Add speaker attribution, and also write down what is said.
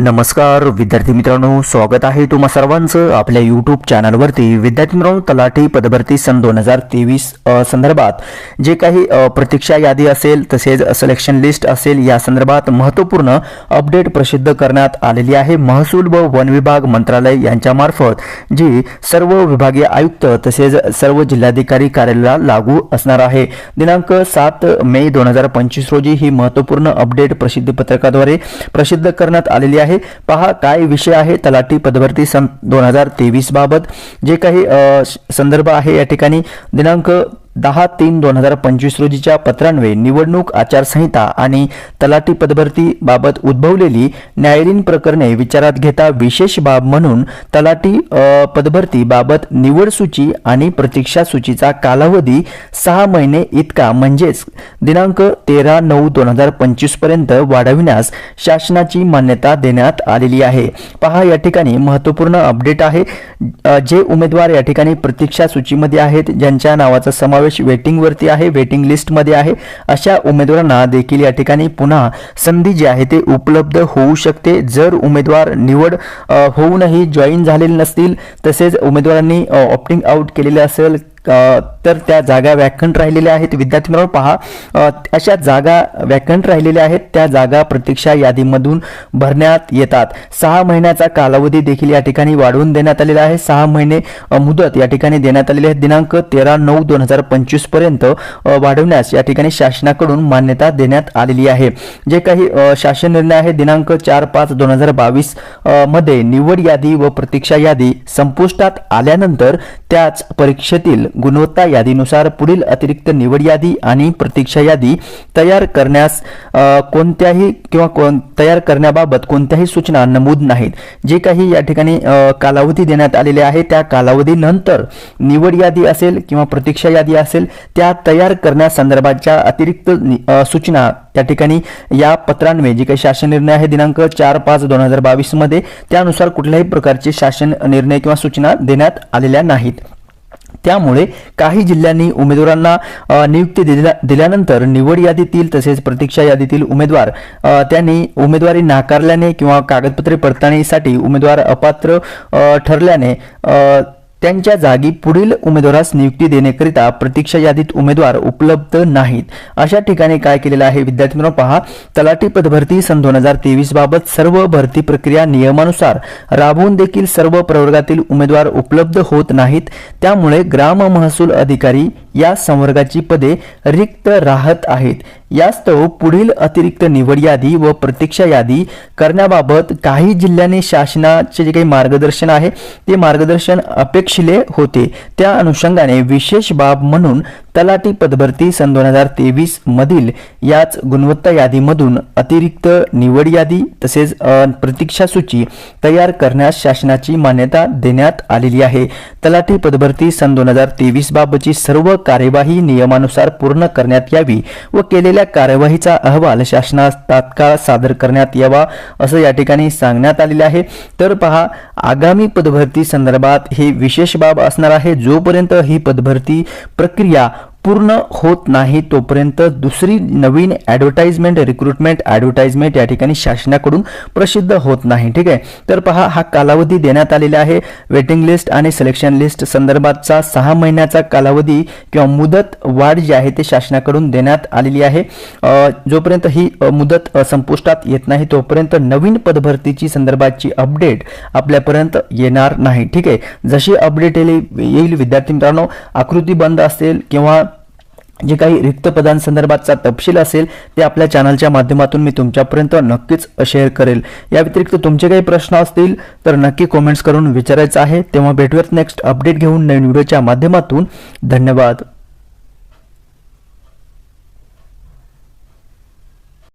Speaker 1: नमस्कार विद्यार्थी मित्रांनो स्वागत आहे तुम्हा सर्वांचं आपल्या यूट्यूब चॅनलवरती विद्यार्थी मित्रांनो तलाठी पदभरती सन दोन हजार तेवीस संदर्भात जे काही प्रतीक्षा यादी असेल तसेच सिलेक्शन लिस्ट असेल या संदर्भात महत्त्वपूर्ण अपडेट प्रसिद्ध करण्यात आलेली आहे. महसूल व वन विभाग मंत्रालय यांच्यामार्फत जी सर्व विभागीय आयुक्त तसेच सर्व जिल्हाधिकारी कार्यालयाला लागू असणार आहे. दिनांक सात मे दोन हजार पंचवीस रोजी ही महत्त्वपूर्ण अपडेट प्रसिद्धी पत्रकाद्वारे प्रसिद्ध करण्यात आलेली आहे. पहा काय विषय आहे तलाठी पदभरती सन दोन हजार तेवीस बाबत? जे काही संदर्भ आहे या ठिकाणी. दिनांक दहा तीन दोन हजार पंचवीस रोजीच्या पत्रान्वये निवडणूक आचारसंहिता आणि तलाठी पदभरती बाबत उद्भवलेली न्यायालयीन प्रकरणे विचारात घेता विशेष बाब म्हणून तलाठी अ, पदभरती बाबत निवड सूची आणि प्रतीक्षा सूचीचा कालावधी सहा महिने इतका म्हणजेच दिनांक तेरा नऊ दोन हजार पंचवीसपर्यंत वाढविण्यास शासनाची मान्यता देण्यात आलेली आहे. पहा या ठिकाणी महत्त्वपूर्ण अपडेट आहे. जे उमेदवार या ठिकाणी प्रतीक्षा सूचीमध्ये आहेत ज्यांच्या नावाचा समावेश वेटिंग वरती आहे वेटिंग लिस्टमध्ये आहे. अशा उमेदवारांना देखील या ठिकाणी पुन्हा संधी जी आहे ते उपलब्ध होऊ शकते. जर उमेदवार निवड होऊनही जॉईन झालेले नसतील तसेच उमेदवारांनी ऑप्टिंग आउट केलेले असेल तर त्या जागा व्याख्यान राहिलेल्या आहेत. विद्यार्थी मित्रांनो पहा अशा जागा व्याख्यान राहिलेल्या आहेत. त्या जागा प्रतीक्षा यादीमधून भरण्यात येतात. सहा महिन्याचा कालावधी देखील या ठिकाणी वाढवून देण्यात आलेला आहे. सहा महिने मुदत या ठिकाणी देण्यात आलेली आहे दिनांक तेरा नऊ दोन हजार पंचवीसपर्यंत वाढवण्यास या ठिकाणी शासनाकडून मान्यता देण्यात आलेली आहे. जे काही शासन निर्णय आहे दिनांक चार पाच दोन हजार बावीसमध्ये निवड यादी व प्रतीक्षा यादी संपुष्टात आल्यानंतर त्याच परीक्षेतील गुणवत्ता यादीनुसार पुढील अतिरिक्त निवड यादी आणि प्रतीक्षा यादी तयार करण्यास कोणत्याही किंवा कोण तयार करण्याबाबत कोणत्याही सूचना नमूद नाहीत. जे काही या ठिकाणी कालावधी देण्यात आलेले आहे त्या कालावधीनंतर निवड यादी असेल किंवा प्रतीक्षा यादी असेल त्या तयार करण्यासंदर्भाच्या अतिरिक्त सूचना त्या ठिकाणी या पत्रांवे जे काही शासन निर्णय आहे दिनांक चार पाच दोन हजार बावीसमध्ये त्यानुसार कुठल्याही प्रकारचे शासन निर्णय किंवा सूचना देण्यात आलेल्या नाहीत. त्यामुळे काही जिल्ह्यांनी उमेदवारांना नियुक्ती दिल्या दिल्यानंतर निवड यादीतील तसेच प्रतीक्षा यादीतील उमेदवार त्यांनी उमेदवारी नाकारल्याने किंवा कागदपत्रे पडताळणीसाठी उमेदवार अपात्र ठरल्याने त्यांच्या जागी पुढील उमेदवारास नियुक्ती देण्याकरिता प्रतीक्षा यादीत उमेदवार उपलब्ध नाहीत. अशा ठिकाणी काय केलेलं आहे? विद्यार्थी मित्रांनो पहा. तलाठी पदभरती सन दोन हजार तेवीस बाबत सर्व भरती प्रक्रिया नियमानुसार राबवून देखील सर्व प्रवर्गातील उमेदवार उपलब्ध होत नाहीत. त्यामुळे ग्राम महसूल अधिकारी या संवर्गाची पदे रिक्त राहत आहेत. यास्तव पुढील अतिरिक्त निवड यादी व प्रतीक्षा यादी करण्याबाबत काही जिल्ह्यांनी शासनाचे जे काही मार्गदर्शन आहे ते मार्गदर्शन शिले होते. त्या अनुषंगाने विशेष बाब म्हणून तलाठी पदभरती सन दोन हजार तेवीस मधील याच गुणवत्ता यादीमधून अतिरिक्त निवड यादी तसेच प्रतीक्षा सूची तयार करण्यास शासनाची मान्यता देण्यात आलेली आहे. तलाठी पदभरती सन दोन हजार तेवीस बाबतची सर्व कार्यवाही नियमानुसार पूर्ण करण्यात यावी व केलेल्या कार्यवाहीचा अहवाल शासनास तात्काळ सादर करण्यात यावा असं या ठिकाणी सांगण्यात आलेले आहे. तर पहा आगामी पदभरती संदर्भात हे विशेष बाब असणार आहे जोपर्यंत ही पदभरती प्रक्रिया पूर्ण होत नाही तोपर्यंत दुसरी नवीन ॲडव्हर्टाइजमेंट रिक्रुटमेंट ॲडव्हर्टाइजमेंट या ठिकाणी शासनाकडून प्रसिद्ध होत नाही. ठीक आहे? तर पहा हा कालावधी देण्यात आलेला आहे. वेटिंग लिस्ट आणि सिलेक्शन लिस्ट संदर्भातचा सहा महिन्याचा कालावधी किंवा मुदत वाढ जी आहे ते शासनाकडून देण्यात आलेली आहे. जोपर्यंत ही मुदत संपुष्टात येत नाही तोपर्यंत नवीन पदभरतीची संदर्भाची अपडेट आपल्यापर्यंत येणार नाही. ठीक आहे? जशी अपडेट येईल विद्यार्थी मित्रांनो आकृती बंद असेल किंवा जे काही रिक्त पदांसंदर्भातचा तपशील असेल ते आपल्या चॅनलच्या माध्यमातून मी तुमच्यापर्यंत नक्कीच शेअर करेल. या व्यतिरिक्त तुमचे काही प्रश्न असतील तर नक्की कॉमेंट्स करून विचारायचं आहे. तेव्हा भेटूयात नेक्स्ट अपडेट घेऊन नवीन व्हिडिओच्या माध्यमातून. धन्यवाद.